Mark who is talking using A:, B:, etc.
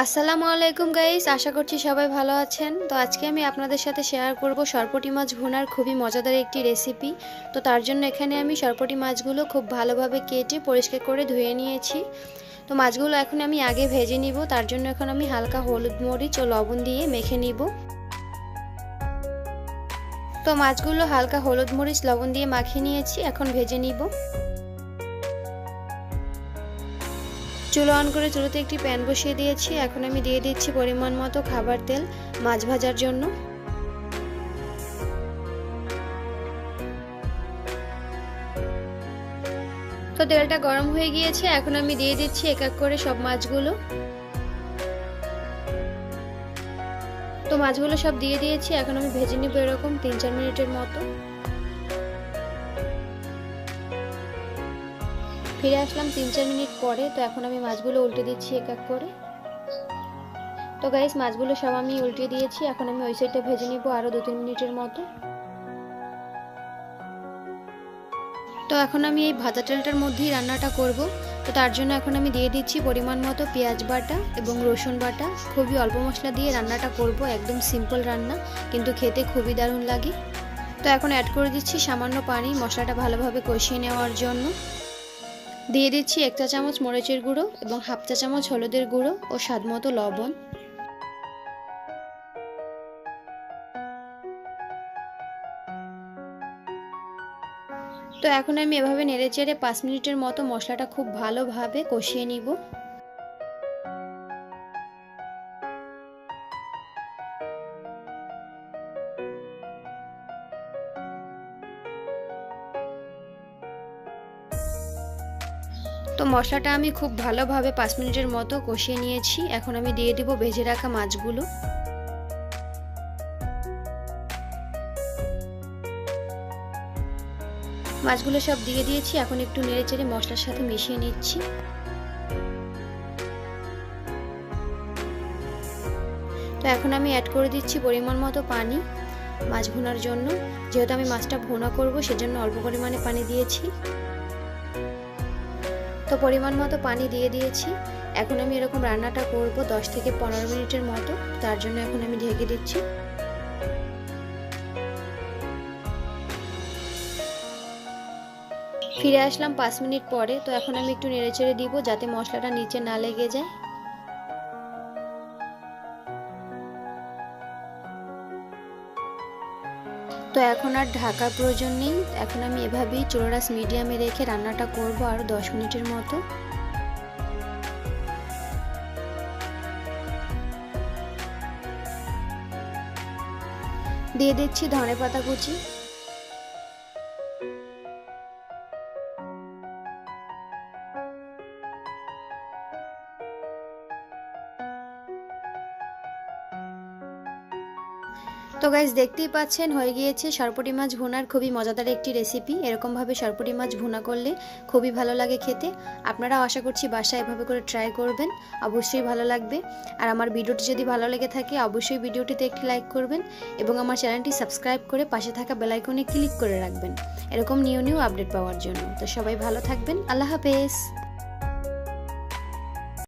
A: আসসালামু আলাইকুম গাইস আশা করছি সবাই ভালো আছেন। তো আজকে আমি আপনাদের সাথে শেয়ার করব সরপটি মাছ ভুনার খুবই মজাদার একটি রেসিপি তো তার জন্য এখানে আমি সরপটি মাছগুলো খুব ভালোভাবে কেটে পরিষ্কার করে ধুয়ে নিয়েছি। তো মাছগুলো এখন আমি আগে ভেজে নিব, তার জন্য এখন আমি হালকা হলুদ মরিচ ও লবণ দিয়ে মেখে নিব। তো মাছগুলো হালকা হলুদ মরিচ, লবণ দিয়ে মাখিয়ে নিয়েছি, এখন ভেজে নিব। চুলো অন করে চুলোতে একটি প্যান বসিয়ে দিয়েছি। এখন আমি দিয়ে দিচ্ছি পরিমাণ মতো খাবার তেল মাছ ভাজার জন্য। তো তেলটা গরম হয়ে গিয়েছে, এখন আমি দিয়ে দিচ্ছি এক এক করে সব মাছগুলো। তো মাছগুলো সব দিয়ে দিয়েছি, এখন আমি ভেজে নিব এরকম তিন চার মিনিটের মতো। ফিরে আসলাম তিন চার মিনিট পরে, তো এখন আমি মাছগুলো উল্টে দিচ্ছি এক এক করে। তো গাইস মাছগুলো সব আমি উল্টে দিয়েছি, এখন আমি ওই সাইডটা ভেজে নিব আরও দু তিন মিনিটের মতো। তো এখন আমি এই ভাজা তেলটার মধ্যেই রান্নাটা করব। তো তার জন্য এখন আমি দিয়ে দিচ্ছি পরিমাণ মতো পেঁয়াজ বাটা এবং রসুন বাটা। খুবই অল্প মশলা দিয়ে রান্নাটা করব, একদম সিম্পল রান্না, কিন্তু খেতে খুবই দারুণ লাগে। তো এখন অ্যাড করে দিচ্ছি সামান্য পানি, মশলাটা ভালোভাবে কষিয়ে নেওয়ার জন্য। দিয়ে দিচ্ছি এক চা চামচ মরিচের গুঁড়ো এবং হাফ চা চামচ হলুদের গুঁড়ো ও স্বাদ মতো লবণ। তো এখন আমি এভাবে নেড়ে চেড়ে পাঁচ মিনিটের মতো মশলাটা খুব ভালোভাবে কষিয়ে নিব। তো মশলাটা আমি খুব ভালোভাবে পাঁচ মিনিটের মতো কষিয়ে নিয়েছি। এখন আমি দিয়ে দিব ভেজে রাখা মাছগুলো। মাছগুলো সব দিয়ে দিয়েছি, এখন একটু নেড়ে চেড়ে মশলার সাথে মিশিয়ে নিচ্ছি। তো এখন আমি অ্যাড করে দিচ্ছি পরিমাণ মতো পানি মাছ ভুনার জন্য। যেহেতু আমি মাছটা ভুনা করব, সেজন্য অল্প পরিমাণে পানি দিয়েছি। তো পরিমাণ মতো পানি দিয়ে দিয়েছি। এখন আমি এরকম রান্নাটা করব দশ থেকে পনেরো মিনিটের মতো। তার জন্য এখন আমি ঢেকে দিচ্ছি। ফিরে আসলাম পাঁচ মিনিট পরে। তো এখন আমি একটু নেড়েচেড়ে দিব যাতে মশলাটা নিচে না লেগে যায়। তো এখন আর ঢাকার প্রয়োজন নেই। এখন আমি এভাবেই চোরাস মিডিয়ামে রেখে রান্নাটা করব আর দশ মিনিটের মতো। দিয়ে দিচ্ছি ধনে পাতা কুচি। তো গাইজ দেখতেই পাচ্ছেন, হয়ে গিয়েছে সরপটি মাছ ভুনার। খুবই মজাদার একটি রেসিপি এরকমভাবে সরপটি মাছ ভুনা করলে খুবই ভালো লাগে খেতে। আপনারা আশা করছি বাসায় এভাবে করে ট্রাই করবেন। অবশ্যই ভালো লাগবে। আর আমার ভিডিওটি যদি ভালো লেগে থাকে, অবশ্যই ভিডিওটিতে একটি লাইক করবেন এবং আমার চ্যানেলটি সাবস্ক্রাইব করে পাশে থাকা বেলাইকনে ক্লিক করে রাখবেন। এরকম নিউ নিউ আপডেট পাওয়ার জন্য। তো সবাই ভালো থাকবেন। আল্লাহ হাফেজ।